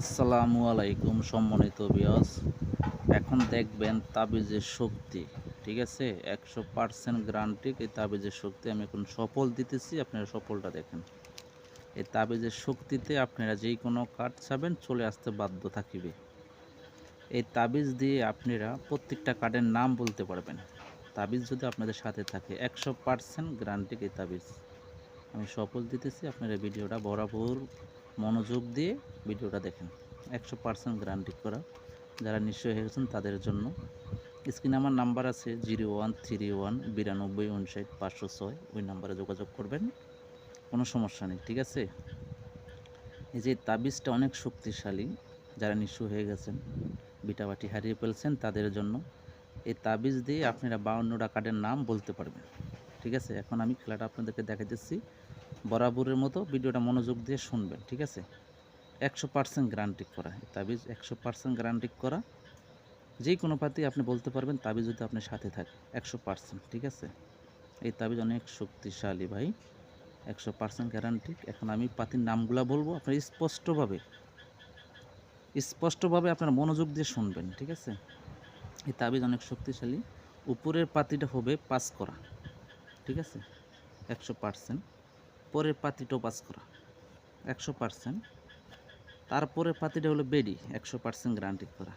আসসালামু আলাইকুম, সম্মানিত বিয়স এখন দেখবেন তাবিজের শক্তি, ঠিক আছে? একশো পার্সেন্ট গ্রান্টিক এই তাবিজের শক্তি। আমি এখন সফল দিতেছি, আপনারা সফলটা দেখেন। এই তাবিজের শক্তিতে আপনারা যেই কোনো কাঠ চাবেন, চলে আসতে বাধ্য থাকিবে। এই তাবিজ দিয়ে আপনারা প্রত্যেকটা কার্ডের নাম বলতে পারবেন। তাবিজ যদি আপনাদের সাথে থাকে, একশো পার্সেন্ট গ্রান্টিক এই তাবিজ। আমি সফল দিতেছি, আপনারা ভিডিওটা বরাবর মনোযোগ দিয়ে ভিডিওটা দেখেন। একশো পার্সেন্ট গ্যারান্টি করা। যারা নিশ্চয় হয়ে গেছেন তাদের জন্য। স্ক্রিনে আমার নাম্বার আছে জিরো ওয়ান থ্রি ওয়ান বিরানব্বই উনষাট পাঁচশো ছয়। ওই নাম্বারে যোগাযোগ করবেন। কোনো সমস্যা নেই, ঠিক আছে? এই যে তাবিজটা অনেক শক্তিশালী। যারা নিঃস্ব হয়ে গেছেন, বিটাবাটি হারিয়ে ফেলছেন, তাদের জন্য এই তাবিজ দিয়ে আপনারা বাউন্নটা কার্ডের নাম বলতে পারবেন। ঠিক আছে? এখন আমি খেলাটা আপনাদেরকে দেখাইতেছি। বরাবরের মতো ভিডিওটা মনোযোগ দিয়ে শুনবেন, ঠিক আছে? একশো পার্সেন্ট গ্যারান্টি করা তাবিজ একশো পার্সেন্ট গ্যারান্টি করা, যে কোনো পাতি আপনি বলতে পারবেন তাবিজ যদি আপনার সাথে থাকে, একশো পার্সেন্ট, ঠিক আছে? এই তাবিজ অনেক শক্তিশালী ভাই, একশো পার্সেন্ট গ্যারান্টি এখন আমি পাতির নামগুলো বলব, আপনার স্পষ্টভাবে স্পষ্টভাবে আপনার মনোযোগ দিয়ে শুনবেন, ঠিক আছে? এই তাবিজ অনেক শক্তিশালী। উপরের পাতিটা হবে পাস করা, ঠিক আছে? একশো পার্সেন্ট। পরের পাতিটাও পাস করা। একশো পার্সেন্ট তারপরে পাতিটা হলো বেডি, একশো পার্সেন্ট গ্যারান্টি করা।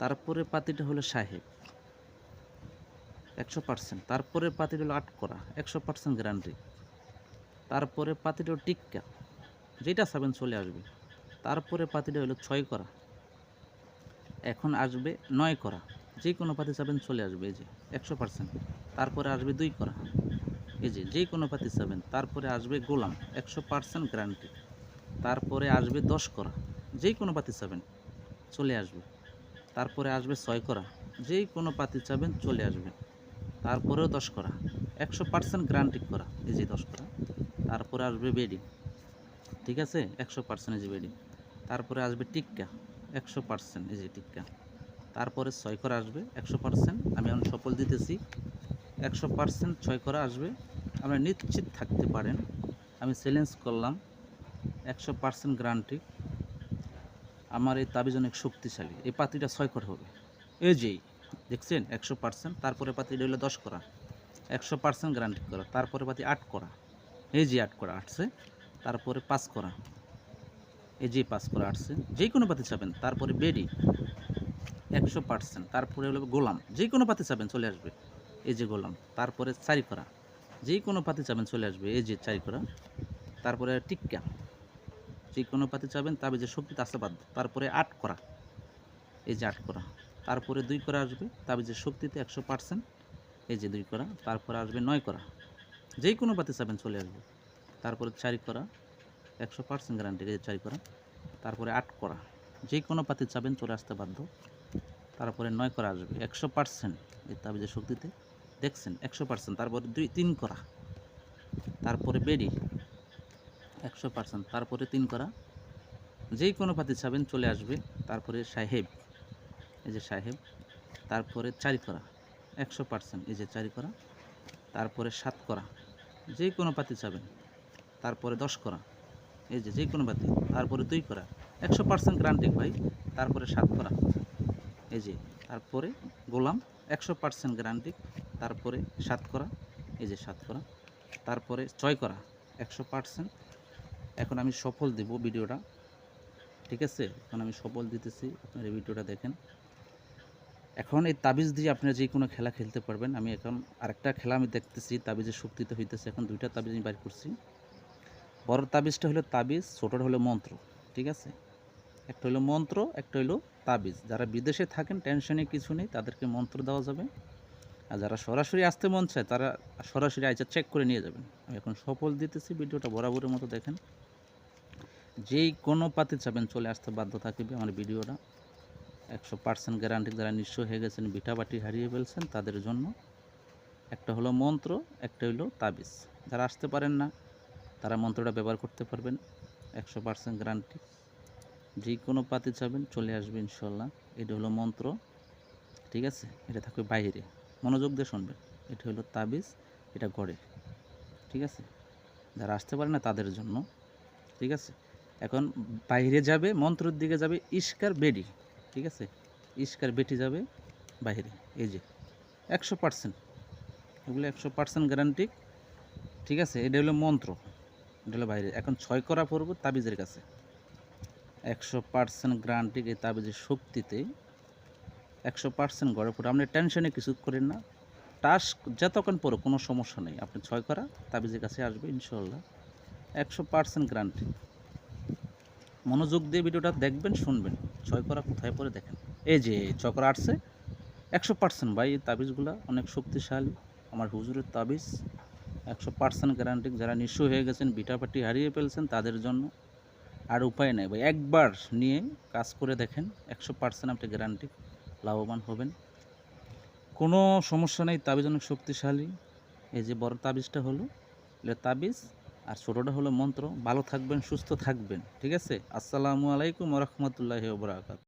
তারপরে পাতিটা হলো সাহেব, একশো পার্সেন্ট তারপরে পাতিটা হলো আট করা, একশো পার্সেন্ট গ্যারান্টি তারপরে পাতিটা হলো টিক্কা যেটা সাবেন চলে আসবে। তারপরে পাতিটা হলো ছয় করা। এখন আসবে নয় করা। যে কোনো পাতি চাবেন চলে আসবে, এই যে, একশো পার্সেন্ট তারপরে আসবে দুই করা। এই যে যে কোনো পাতি চাবেন, তারপরে আসবে গোলাম, একশো পার্সেন্ট গ্যারান্টি তারপরে আসবে দশ করা যেই কোনো পাতি চাবেন, চলে আসবে। তারপরে আসবে ছয় করা যেই কোনো পাতি চাবেন, চলে আসবে। তারপরেও দশ করা, একশো পার্সেন্ট গ্যারান্টি করা, এই যে দশ করা। তারপরে আসবে বেডিং ঠিক আছে? একশো পার্সেন্ট এই যে বেডি তারপরে আসবে টিক্কা, একশো পার্সেন্ট এই যে টিক্কা। তারপরে ছয় করা আসবে, একশো পার্সেন্ট আমি এখন সফল দিতেছি। একশো পার্সেন্ট ছয় করা আসবে আপনারা নিশ্চিত থাকতে পারেন। আমি চ্যালেঞ্জ করলাম। একশো পার্সেন্ট গ্যারান্টি আমার এই তাবিজ অনেক শক্তিশালী। এই পাতিটা ছয় করা হবে। এই যেই দেখছেন? একশো পার্সেন্ট তারপরে পাতিটা হলো দশ করা। একশো পার্সেন্ট গ্যারান্টি করা। তারপরে পাতি আট করা। এই যে আট করা আসছে। তারপরে পাস করা। এই যে পাস করা আসছে। যে কোনো পাতি চাবেন। তারপরে বেডি একশো পার্সেন্ট তারপরে হলো গোলাম। যে কোনো পাতি চাবেন, চলে আসবে। এই যে গোলাম। তারপরে চারি করা। যে কোনো পাতি চাবেন চলে আসবে, এই যে চারি করা। তারপরে টিক্কা। যে কোনো পাতি চাবেন, তবে যে আসতে বাধ্য তারপরে আট করা। এই যে আট করা। তারপরে দুই করা আসবে, তবে যে শক্তিতে একশো পার্সেন্ট। এই যে দুই করা। তারপরে আসবে নয় করা। যে কোনো পাতি চাবেন চলে আসবে। তারপরে চারি করা। একশো পার্সেন্ট গ্যারান্টি এই যে চারি করা। তারপরে আট করা। যে কোনো পাতি চাবেন, চলে আসতে বাধ্য। তারপরে নয় করা আসবে। একশো পার্সেন্ট, এই তাবিজের শক্তিতে। দেখছেন, একশো পার্সেন্ট তারপরে দুই, তিন করা। তারপরে বেডি, একশো পার্সেন্ট তারপরে তিন করা। যেই কোনো পাতি চাবেন চলে আসবে। তারপরে সাহেব, এই যে সাহেব, তারপরে চারি করা, একশো পার্সেন্ট এই যে চারি করা। তারপরে সাত করা, যে কোনো পাতি চাবেন তারপরে দশ করা। এই যে যে কোনো পাতি, তারপরে দুই করা। একশো পার্সেন্ট গ্রান্টিক ভাই, তারপরে সাত করা। এই যে, তারপরে গোলাম, একশো পার্সেন্ট গ্যারান্টি তারপরে সাত করা, এই যে সাত করা। তারপরে ছয় করা, একশো পার্সেন্ট। এখন আমি সফল দেব ভিডিওটা। ঠিক আছে? এখন আমি সফল দিতেছি। আপনার এই ভিডিওটা দেখেন। এখন এই তাবিজ দিয়ে আপনারা যে কোনো খেলা খেলতে পারবেন। আমি এখন আরেকটা খেলা আমি দেখতেছি, তাবিজের শক্তিতে হইতেছে। এখন দুইটা তাবিজ আমি বাইর করছি। বড় তাবিজটা হলো তাবিজ, ছোটোটা হলো মন্ত্র। ঠিক আছে? একটা হলো মন্ত্র, একটা হলো তাবিজ। যারা বিদেশে থাকেন, টেনশনে কিছু নেই, তাদেরকে মন্ত্র দেওয়া যাবে। আর যারা সরাসরি আসতে মন চায়, তারা সরাসরি আইসা চেক করে নিয়ে যাবেন। আমি এখন সফল দিতেছি, ভিডিওটা বরাবরের মতো দেখেন। যেই কোনো পাতি চাবেন, চলে আসতে বাধ্য থাকবে আমার ভিডিওটা। একশো পার্সেন্ট গ্যারান্টি যারা নিঃস্ব হয়ে গেছেন বিটাবাটি হারিয়ে ফেলছেন, তাদের জন্য একটা হলো মন্ত্র, একটা হলো তাবিজ। যারা আসতে পারেন না, তারা মন্ত্রটা ব্যবহার করতে পারবেন, একশো পার্সেন্ট গ্যারান্টি যে কোনো পাতি চাবেন, চলে আসবে ইনশাল্লাহ। এটা হলো মন্ত্র, ঠিক আছে? এটা থাকবে বাইরে। মনোযোগ দিয়ে শুনবেন। এটা হলো তাবিজ, এটা গড়ে ঠিক আছে? যারা আসতে পারে না তাদের জন্য, ঠিক আছে? এখন বাইরে যাবে, মন্ত্রের দিকে যাবে, ইস্কার বেডি, ঠিক আছে? ইস্কার বেটি যাবে বাইরে, এই যে, একশো পার্সেন্ট, এগুলো একশো পার্সেন্ট গ্যারান্টি ঠিক আছে? এটা হলো মন্ত্র, এটা হলো বাইরে। এখন ছয় করা পড়ব তাবিজের কাছে। একশো পার্সেন্ট গ্যারান্টি এই তাবিজের শক্তিতে একশো পার্সেন্ট গড়ে পড়ে আপনি টেনশনে কিছু করেন না। টাস্ক যতক্ষণ পড়ো কোনো সমস্যা নেই। আপনি ছয় করা, তাবিজের কাছে আসবে ইনশাল্লাহ একশো পার্সেন্ট গ্যারান্টি মনোযোগ দিয়ে ভিডিওটা দেখবেন, শুনবেন। ছয় করা কোথায় পরে দেখেন। এই যে, ছয় করা আসছে, একশো পার্সেন্ট ভাই, এই তাবিজগুলো অনেক শক্তিশালী। আমার হুজুরের তাবিজ, একশো পার্সেন্ট গ্যারান্টি যারা নিঃস্ব হয়ে গেছেন, বিটাপাটি হারিয়ে ফেলছেন, তাদের জন্য। আর উপায় নেই ভাই, একবার নিয়ে কাজ করে দেখেন, একশো পার্সেন্ট আপনি গ্যারান্টি লাভবান হবেন। কোনো সমস্যা নেই, তাবিজ অনেক শক্তিশালী। এই যে বড় তাবিজটা হলো, এটা তাবিজ, আর ছোটোটা হলো মন্ত্র। ভালো থাকবেন, সুস্থ থাকবেন, ঠিক আছে? আসসালামু আলাইকুম রহমতুল্লাহ বরাকাত